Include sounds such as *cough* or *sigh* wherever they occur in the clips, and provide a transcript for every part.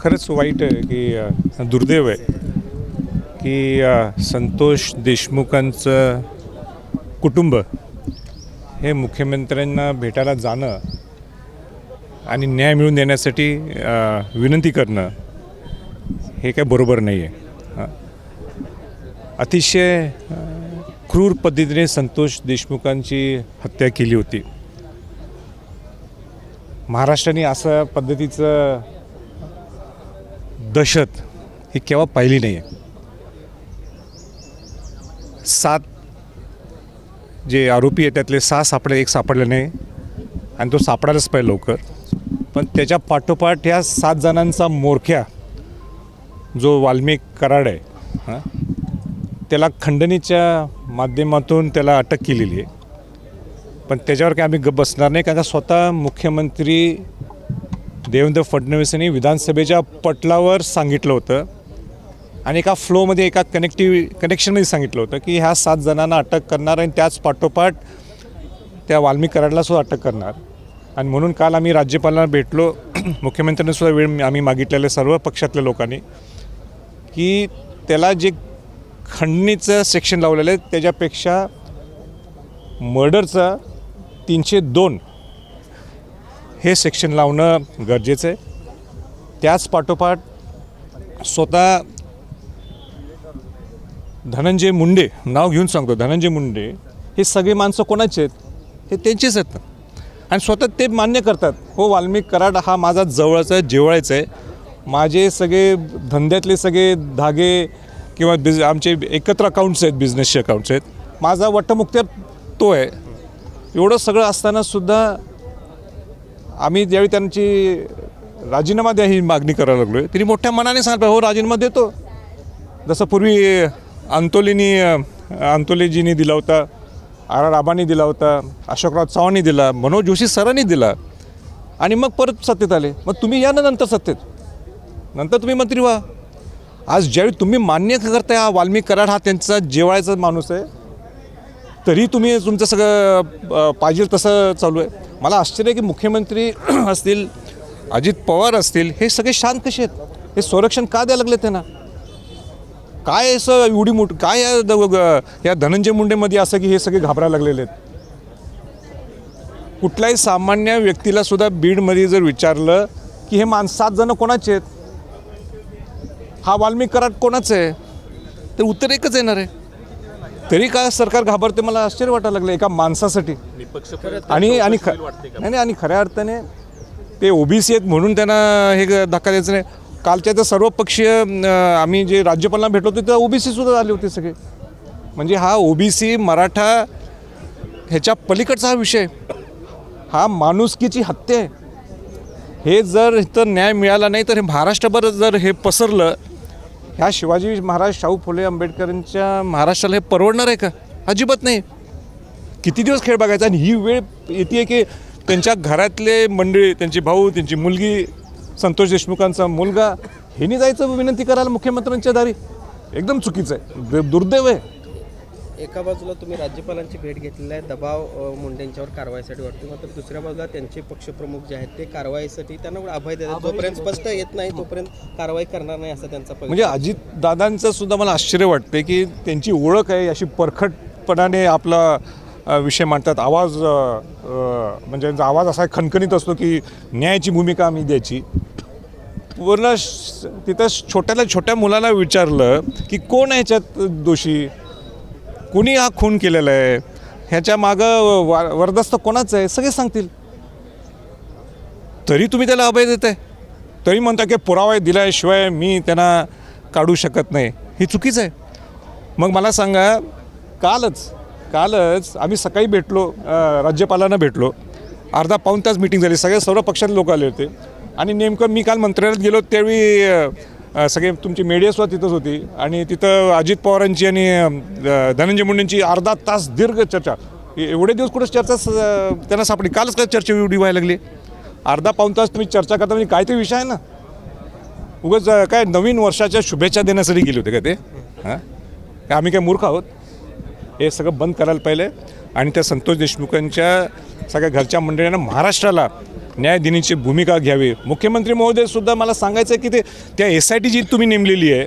खरंच वाईट आहे की दुर्दैव आहे की संतोष देशमुखांचं कुटुंब हे मुख्यमंत्र्यांना भेटायला जाणं आणि न्याय मिळवून देण्यासाठी विनंती करणं हे काय बरोबर नाही आहे अतिशय क्रूर पद्धतीने संतोष देशमुखांची हत्या केली होती. महाराष्ट्राने असं पद्धतीचं दहशत ही केव्हा पाहिली नाही आहे सात जे आरोपी आहे त्यातले सहा सापडले एक सापडले नाही. आणि तो सापडायलाच पाहिजे लवकर. पण त्याच्या पाठोपाठ ह्या सात जणांचा मोरख्या जो वाल्मिक कराड आहे हां त्याला खंडणीच्या माध्यमातून त्याला अटक केलेली आहे. पण त्याच्यावर काय आम्ही गप बसणार नाही कारण का स्वतः मुख्यमंत्री देवेंद्र फडणवीस यांनी विधानसभेच्या पटलावर सांगितलं होतं. आणि एका फ्लोमध्ये एका कनेक्टिव्ह कनेक्शनमध्ये सांगितलं होतं की ह्या सात जणांना अटक करणार आणि त्याच पाठोपाठ त्या वाल्मी कराडला सुद्धा अटक करणार. आणि म्हणून काल आम्ही राज्यपालांना भेटलो. *clears throat* मुख्यमंत्र्यांनीसुद्धा वेळ आम्ही मागितलेले सर्व पक्षातल्या लोकांनी. की त्याला जे खंडणीचं सेक्शन लावलेलं आहे त्याच्यापेक्षा मर्डरचं तीनशे दोन हे सेक्शन लावणं गरजेचं आहे. त्याच पाठोपाठ स्वतः धनंजय मुंडे नाव घेऊन सांगतो धनंजय मुंडे हे सगळे माणसं कोणाचे आहेत? हे त्यांचेच आहेत. आणि स्वतः ते मान्य करतात हो वाल्मिक कराड हा माझा जवळचा आहे जेवळायचा आहे. माझे सगळे धंद्यातले सगळे धागे किंवा बिझ आमचे एकत्र अकाउंट्स आहेत बिझनेसचे अकाउंट्स आहेत. माझा वटमुक्त्या तो आहे. एवढं सगळं असतानासुद्धा आम्ही ज्यावेळी त्यांची राजीनामा द्या ही मागणी करायला लागलो आहे तिने मोठ्या मनाने सांगितलं हो राजीनामा देतो. जसं पूर्वी अंतोलीनी अंतोलीजीनी दिला होता आर आर आबांनी दिला होता अशोकराव चव्हाणनी दिला मनोज जोशी सरांनी दिला आणि मग परत सत्तेत आले. मग तुम्ही या ना नंतर सत्तेत. नंतर तुम्ही मंत्री व्हा. आज ज्यावेळी तुम्ही मान्य करताय हा वाल्मिक कराड हा त्यांचा जेवायचा माणूस आहे तरी तुम्ही तुमचं सगळं पाहिजे तसं चालू आहे. मला आश्चर्य आहे की मुख्यमंत्री *clears throat* असतील अजित पवार असतील हे सगळे शांत कसे आहेत? हे संरक्षण का द्यायला लागले त्यांना? काय असं एवढी मोठ काय या द- या धनंजय मुंडेमध्ये असं की हे सगळे घाबरायला लागलेले आहेत? कुठल्याही सामान्य व्यक्तीला सुद्धा बीडमध्ये जर विचारलं की हे मान सात जण कोणाचे आहेत? हा वाल्मिक कराड कोणाचं आहे? तर उत्तर एकच येणार आहे. तरी का सरकार घाबरते? मला आश्चर्य वाटायला लागलं एका माणसासाठी. आणि आणि ख नाही नाही, आणि खऱ्या अर्थाने ते ओबीसी आहेत म्हणून त्यांना हे ग- धक्का द्यायचं नाही. कालच्या तर सर्व पक्षीय अं, आम्ही जे राज्यपालांना भेटलो होतो तिथं ओबीसी सुद्धा आले होते सगळे. म्हणजे हा ओबीसी मराठा ह्याच्या पलीकडचा हा विषय. हा माणुसकीची हत्या आहे. हे जर इथं न्याय मिळाला नाही तर हे महाराष्ट्रभर जर हे पसरलं ह्या शिवाजी महाराज शाहू फुले आंबेडकरांच्या महाराष्ट्राला हे परवडणार आहे का? अजिबात नाही. किती दिवस खेळ बघायचा? आणि ही वेळ येते की त्यांच्या घरातले मंडळी त्यांची भाऊ त्यांची मुलगी संतोष देशमुखांचा मुलगा ह्यांनी जायचं विनंती करायला मुख्यमंत्र्यांच्या दारी? एकदम चुकीचं आहे. दुर्दैव आहे. एका बाजूला तुम्ही राज्यपालांची भेट घेतलेला आहे दबाव मुंडेंच्यावर कारवाईसाठी वाटतो मात्र दुसऱ्या बाजूला त्यांचे पक्षप्रमुख जे आहेत ते कारवाईसाठी त्यांना अभय देतात. जोपर्यंत स्पष्ट येत नाही तोपर्यंत कारवाई करणार नाही असं त्यांचा पक्ष म्हणजे अजित दादांचं सुद्धा मला आश्चर्य वाटते की त्यांची ओळख आहे अशी परखटपणाने आपला विषय मांडतात. आवाज म्हणजे त्यांचा आवाज असा खणखणीत असतो की न्यायाची भूमिका आम्ही द्यायची. पूर्ण तिथं छोट्याला छोट्या मुलाला विचारलं की कोण आहे ह्याच्यात दोषी? कुणी हा खून केलेला आहे? ह्याच्या मागं वा वरदस्त कोणाचं आहे? सगळे सांगतील. तरी तुम्ही त्याला अभय देताय. तरी म्हणता की पुरावा दिल्याशिवाय मी त्यांना काढू शकत नाही. ही चुकीचं आहे. मग मला सांगा कालच कालच आम्ही सकाळी भेटलो राज्यपालांना भेटलो. अर्धा पाऊण तास मिटिंग झाली. सगळ्या सर्व पक्षातले लोक आले होते. आणि नेमकं मी काल मंत्रालयात गेलो त्यावेळी सगळे तुमची मीडियासुद्धा तिथंच होती. आणि तिथं अजित पवारांची आणि धनंजय मुंडेंची अर्धा तास दीर्घ चर्चा. एवढे दिवस कुठं चर्चा त्यांना सापडली. कालच काय चर्चा एवढी व्हायला लागली? अर्धा पाऊण तास तुम्ही चर्चा करता म्हणजे काय ते विषय आहे ना? उगाच काय नवीन वर्षाच्या शुभेच्छा देण्यासाठी गेले होते का ते? हां? काय आम्ही काय मूर्ख आहोत? हे सगळं बंद करायला पाहिलं. आणि त्या संतोष देशमुखांच्या सगळ्या घरच्या मंडळींना महाराष्ट्राला न्याय भूमिका घ्यावी. मुख्यमंत्री महोदयसुद्धा मला सांगायचं आहे की ते त्या एस आय टी जी तुम्ही नेमलेली आहे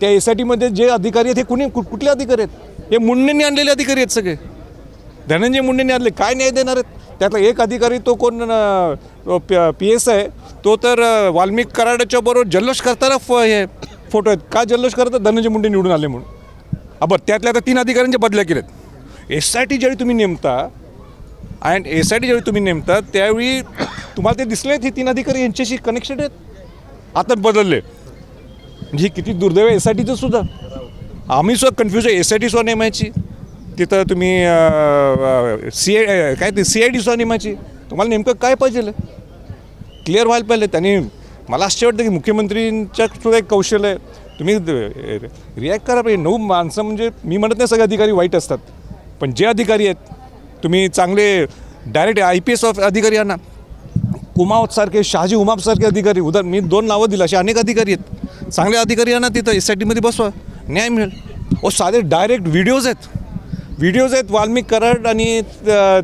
त्या एस आय टीमध्ये जे अधिकारी आहेत हे कुणी कुठले अधिकारी आहेत? हे मुंडेंनी आणलेले अधिकारी आहेत सगळे. धनंजय मुंडेंनी आणले. काय न्याय देणार आहेत? त्यातला एक अधिकारी तो कोण पी एस आहे. तो तर वाल्मिक कराडाच्या बरोबर जल्लोष करताना फ हे फोटो आहेत. का जल्लोष करतात धनंजय मुंडे निवडून आले म्हणून. हा बरं त्यातल्या आता तीन अधिकाऱ्यांच्या बदल्या केल्यात. एस आय टी ज्यावेळी तुम्ही नेमता अँड एस आय टी ज्यावेळी तुम्ही नेमतात त्यावेळी तुम्हाला ते दिसले हे तीन अधिकारी यांच्याशी कनेक्शन आहेत? आता बदलले. म्हणजे किती दुर्दैव एस आय टीचं सुद्धा. आम्ही सुद्धा कन्फ्यूज आहे. एस आय टी सुद्धा नेमायची. तिथं तुम्ही सी आय काय ते सी आय टी सुद्धा नेमायची. तुम्हाला नेमकं काय पाहिजे? क्लिअर व्हायला पाहिजे. त्यांनी मला असं वाटतं की मुख्यमंत्रींच्या सुद्धा एक कौशल्य आहे. तुम्ही रिॲक्ट करा. पाहिजे नऊ माणसं म्हणजे मी म्हणत नाही सगळे अधिकारी वाईट असतात. पण जे अधिकारी आहेत तुम्ही चांगले direct I P S of अधिकारी आणा कुमावतसारखे शहाजी उमापसारखे अधिकारी उदाहरण मी दोन नावं दिलं असे अनेक अधिकारी आहेत. चांगले अधिकारी आणा तिथं एस आय टीमध्ये बसवा न्याय मिळेल. ओ साधे डायरेक्ट व्हिडिओज आहेत. व्हिडिओज आहेत वाल्मिक कराड आणि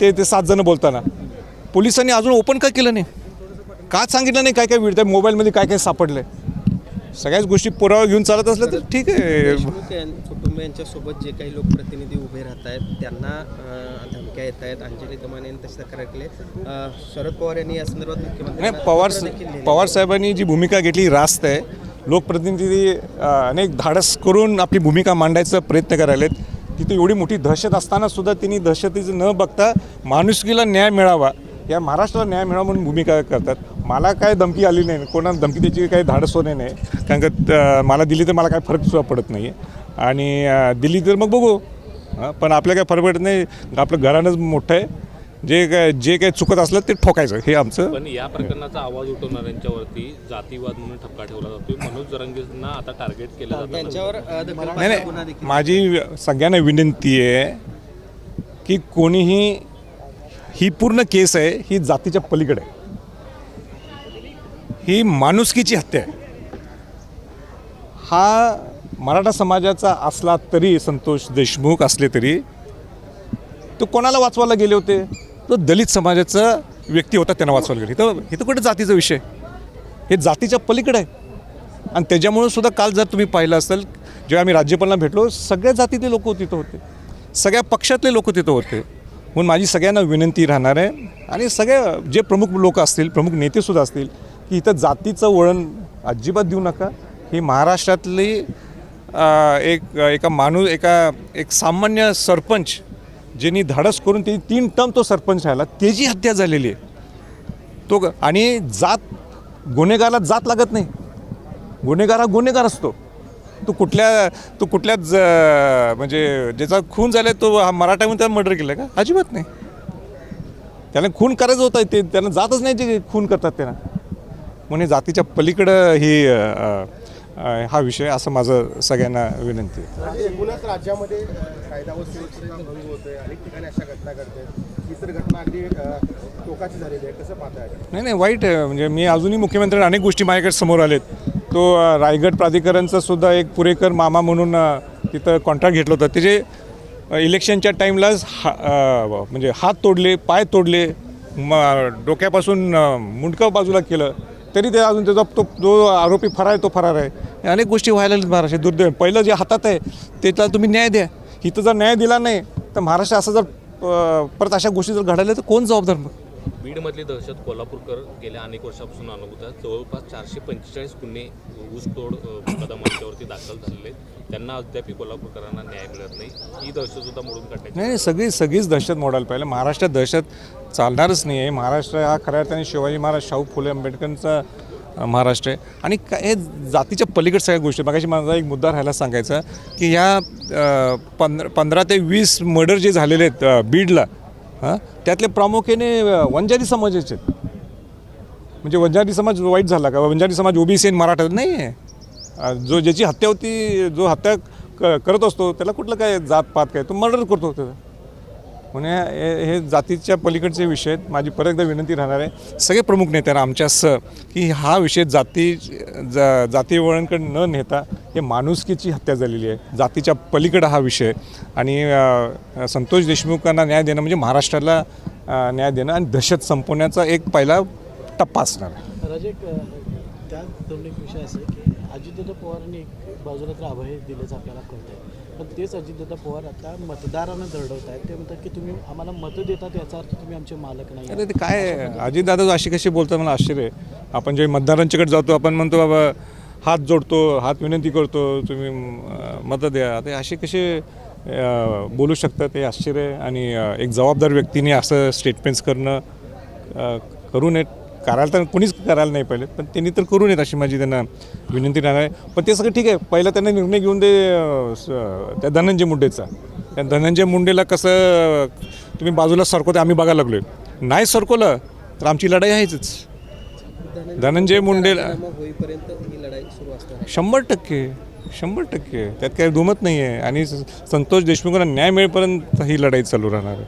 ते ते सात जणं बोलताना. पोलिसांनी अजून ओपन का केलं नाही? का सांगितलं नाही काय काय व्हिडिओ मोबाईलमध्ये काय काय सापडलं सगळ्याच गोष्टी पुरावा घेऊन चालत असलं तर ठीक आहे. देशमुख यां- कुटुंबियांच्यासोबत जे काही लोकप्रतिनिधी उभे राहत आहेत त्यांना धमक्या येत आहेत. अंजली दमाने यांनी तसे तक्रार केली. आहे. शरद पवार यांनी या संदर्भात मुख्यमंत्री पवार पवार साहेबांनी जी भूमिका घेतली रास्त आहे. लोकप्रतिनिधी अनेक धाडस करून आपली भूमिका मांडायचा प्रयत्न करायलेत तिथे एवढी मोठी दहशत असताना सुद्धा त्यांनी दहशतीचं न बघता माणुसकीला न्याय मिळावा या महाराष्ट्राला न्याय मिळावा म्हणून भूमिका करतात. मला काय धमकी आली नाही कोणाला धमकी त्याची काही धाडस होणे नाही. कारण का मला दिली तर मला काय फरक सुद्धा पडत नाही आणि दिली तर मग बघू. हां पण आपल्या काय फरक पडत नाही. आपलं घरानंच मोठं आहे. जे काय जे काही चुकत असलं ते ठोकायचं. हे आमचं. पण या प्रकरणाचा आवाज उठवणाऱ्यांच्यावरती जातीवाद म्हणून ठपका ठेवला जातोय. मनोज जरंगेंना आता टार्गेट केलं जातं त्यांच्यावर नाही नाही. माझी सगळ्यांना विनंती आहे की कोणीही ही पूर्ण केस आहे ही जातीच्या पलीकडे आहे. ही माणुसकीची हत्या आहे. हा मराठा समाजाचा असला तरी संतोष देशमुख असले तरी तो कोणाला वाचवायला गेले होते? तो दलित समाजाचा व्यक्ती होता त्यांना वाचवायला गेले तर हे तर कुठे जातीचा विषय हे जातीच्या पलीकडे आहे. आणि त्याच्यामुळं सुद्धा काल जर तुम्ही पाहिलं असेल जेव्हा आम्ही राज्यपालांना भेटलो सगळ्या जातीतले लोक तिथं होते. सगळ्या पक्षातले लोक तिथं होते. म्हणून माझी सगळ्यांना विनंती राहणार आहे. आणि सगळ्या जे प्रमुख लोक असतील प्रमुख नेतेसुद्धा असतील की इथं जातीचं वळण अजिबात देऊ नका. ही महाराष्ट्रातली एक एका माणूस एका एक सामान्य सरपंच ज्यांनी धाडस करून ती तीन टर्म तो सरपंच राहिला त्याची हत्या झालेली आहे. तो ग- आणि जात गुन्हेगाराला जात लागत नाही. गुन्हेगार हा गुन्हेगार असतो. तो कुठल्या तो कुठल्या ज म्हणजे ज्याचा खून झाला तो हा मराठामध्ये त्याला मर्डर केलं का? अजिबात नाही. त्याला खून करायचं होतं ते त्यांना जातच नाही जे खून करतात त्यांना म्हणजे जातीच्या पलीकडं ही हा विषय असं माझं सगळ्यांना विनंती आहे. एकूणच राज्यामध्ये कायदा व सुव्यवस्थेचा भंग होतोय अनेक ठिकाणी अशा घटना ही तर घटना अगदी टोकाची झालेली आहे. कसं पाहताय नाही नाही वाईट म्हणजे मी अजूनही मुख्यमंत्री अनेक गोष्टी माझ्याकडे समोर आलेत. तो रायगड प्राधिकरणचा सुद्धा एक पुरेकर मामा म्हणून तिथं कॉन्ट्रॅक्ट घेतलं होतं. त्याचे इलेक्शनच्या टाईमलाच हा म्हणजे हात तोडले पाय तोडले म डोक्यापासून मुंडकं बाजूला केलं. तरी ते अजून त्याचा तो जो आरोपी फरार आहे तो फरार आहे. अनेक गोष्टी व्हायला लागल्यात महाराष्ट्र दुर्दैव. पहिलं जे हातात आहे त्याला तुम्ही न्याय द्या. इथं जर न्याय दिला नाही तर महाराष्ट्र असं जर परत अशा गोष्टी जर घडल्या तर कोण जबाबदार मग? बीडमधली दहशत कोल्हापूरकर गेल्या अनेक वर्षापासून अनुभवत आहेत जवळपास चारशे पंचेचाळीस गुन्हे ऊसतोड कदमांच्यावरती दाखल झालेले आहेत. त्यांना अद्याप कोल्हापूरकरांना न्याय मिळत नाही. ही दहशत सुद्धा मोडून काढण्याची नाही सगळी सगळीच दहशत मोडायला पाहिजे महाराष्ट्रात दहशत चालणारच नाही आहे. महाराष्ट्र हा खऱ्या अर्थाने शिवाजी महाराज शाहू फुले आंबेडकरांचा महाराष्ट्र आहे. आणि काय हे जातीच्या पलीकडे सगळ्या गोष्टी मागाशी माझा एक मुद्दा राहायला सांगायचा की ह्या पंधरा पंधरा ते वीस मर्डर जे झालेले आहेत बीडला हां? त्यातले प्रामुख्याने वंजारी समाजाचे आहेत. म्हणजे वंजारी समाज वाईट झाला का? वंजारी समाज ओबीसी आणि मराठा नाही आहे जो ज्याची हत्या होती जो हत्या क करत असतो त्याला कुठलं काय जात पात काय? तो मर्डर करतो त्याचा म्हणजे हे हे जातीच्या पलीकडचे विषय आहेत. माझी परत एकदा विनंती राहणार आहे. सगळे प्रमुख नेत्यांना आमच्यासह की हा विषय जाती जा जाती वळणकडे न नेता हे माणुसकीची हत्या झालेली आहे. जातीच्या पलीकडं हा विषय आणि संतोष देशमुखांना न्याय देणं म्हणजे महाराष्ट्राला न्याय देणं आणि दहशत संपवण्याचा एक पहिला टप्पा असणार आहे. त्या एक विषय असे की अजितदादा पवारांनी एक बाजूला तर अभय दिल्याचं आपल्याला कळतंय पण तेच अजितदादा पवार आता मतदारांना दरडवत आहेत ते म्हणतात की तुम्ही आम्हाला मतं देतात याचा अर्थ तुम्ही आमचे मालक नाही. अरे ते काय आहे? अजितदादा अशी कशी बोलतात मला आश्चर्य आहे. आपण जे मतदारांच्याकडे जातो आपण म्हणतो बाबा हात जोडतो हात विनंती करतो तुम्ही मतं द्या. ते असे कसे बोलू शकतात ते आश्चर्य आहे. आणि एक जबाबदार व्यक्तीने असं स्टेटमेंट्स करणं करू नयेत. करायला तर कोणीच करायला नाही पाहिजे पण त्यांनी तर करू नयेत अशी माझी त्यांना विनंती राहणार आहे. पण ते सगळं ठीक आहे. पहिला त्यांना निर्णय घेऊन दे स- त्या धनंजय मुंडेचा. त्या धनंजय मुंडेला कसं तुम्ही बाजूला सरकवते आम्ही बघायला लागलो आहे नाही सरकवलं तर आमची लढाई आहेच. धनंजय मुंडेला शंभर टक्के शंभर टक्के. त्यात काही दुमत नाही आहे आणि संतोष देशमुखांना न्याय मिळेपर्यंत ही लढाई चालू राहणार आहे.